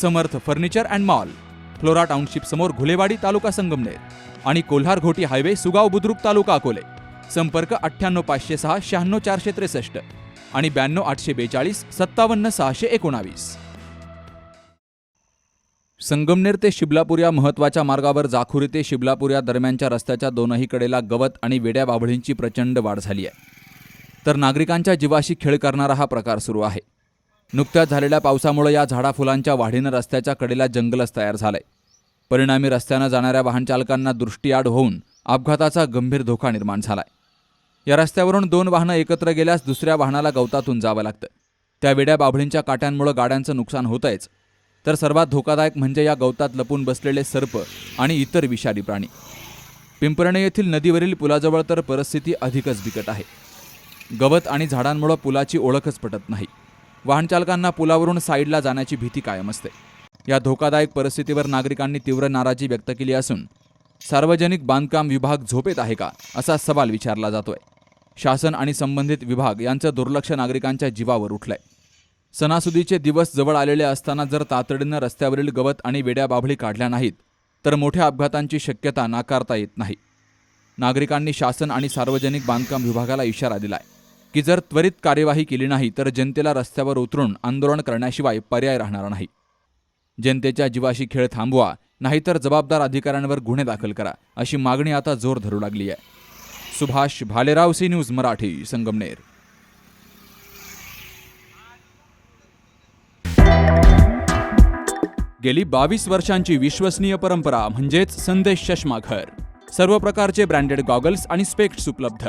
Samarth furniture and mall Flora township समोर घुलेवाडी तालुका संगमनेर आणि Kolhar Ghoti highway Sugaon Budruk taluka Akole. संपर्क अठ्ठ्याण्णव पाचशे सहा शहाण्णव चारशे त्रेसष्ट आणि ब्याण्णव आठशे बेचाळीस सत्तावन्न सहाशे एकोणावीस. संगमनेर ते शिबलापूर या महत्त्वाच्या मार्गावर जाखुरी ते शिबलापूर या दरम्यानच्या रस्त्याच्या दोनही कडेला गवत आणि वेड्या बाभळींची प्रचंड वाढ झाली आहे. तर नागरिकांच्या जीवाशी खेळ करणारा हा प्रकार सुरू आहे. नुकत्याच झालेल्या पावसामुळे या झाडाफुलांच्या वाढीनं रस्त्याच्या कडेला जंगलच तयार झालंय. परिणामी रस्त्यानं जाणाऱ्या वाहनचालकांना दृष्टीआड होऊन अपघाताचा गंभीर धोका निर्माण झालाय. या रस्त्यावरून दोन वाहनं एकत्र गेल्यास दुसऱ्या वाहनाला गवतातून जावं लागतं. त्या वेड्या बाभळींच्या काट्यांमुळे गाड्यांचं नुकसान होतंयच. तर सर्वात धोकादायक म्हणजे या गवतात लपून बसलेले सर्प आणि इतर विषारी प्राणी. पिंपरणे येथील नदीवरील पुलाजवळ तर परिस्थिती अधिकच बिकट आहे. गवत आणि झाडांमुळं पुलाची ओळखच पटत नाही. वाहनचालकांना पुलावरून साईडला जाण्याची भीती कायम असते. या धोकादायक परिस्थितीवर नागरिकांनी तीव्र नाराजी व्यक्त केली असून सार्वजनिक बांधकाम विभाग झोपेत आहे का असा सवाल विचारला जातोय. शासन आणि संबंधित विभाग यांचं दुर्लक्ष नागरिकांच्या जीवावर उठलंय. सणासुदीचे दिवस जवळ आलेले असताना जर तातडीनं रस्त्यावरील गवत आणि वेड्या बाभळी काढल्या नाहीत तर मोठ्या अपघातांची शक्यता नाकारता येत नाही. नागरिकांनी शासन आणि सार्वजनिक बांधकाम विभागाला इशारा दिलाय. की जर त्वरित कार्यवाही केली नाही तर जनतेला रस्त्यावर उतरून आंदोलन करण्याशिवाय पर्याय राहणार नाही. जनतेच्या जीवाशी खेळ थांबवा नाहीतर जबाबदार अधिकाऱ्यांवर गुन्हे दाखल करा अशी मागणी आता जोर धरू लागली आहे. Subhash Bhalerao C news Marathi Sangamner. गेली बावीस वर्षांची विश्वसनीय परंपरा म्हणजेच संदेश चष्मा घर. सर्व प्रकारचे ब्रँडेड गॉगल्स आणि स्पेक्ट्स उपलब्ध.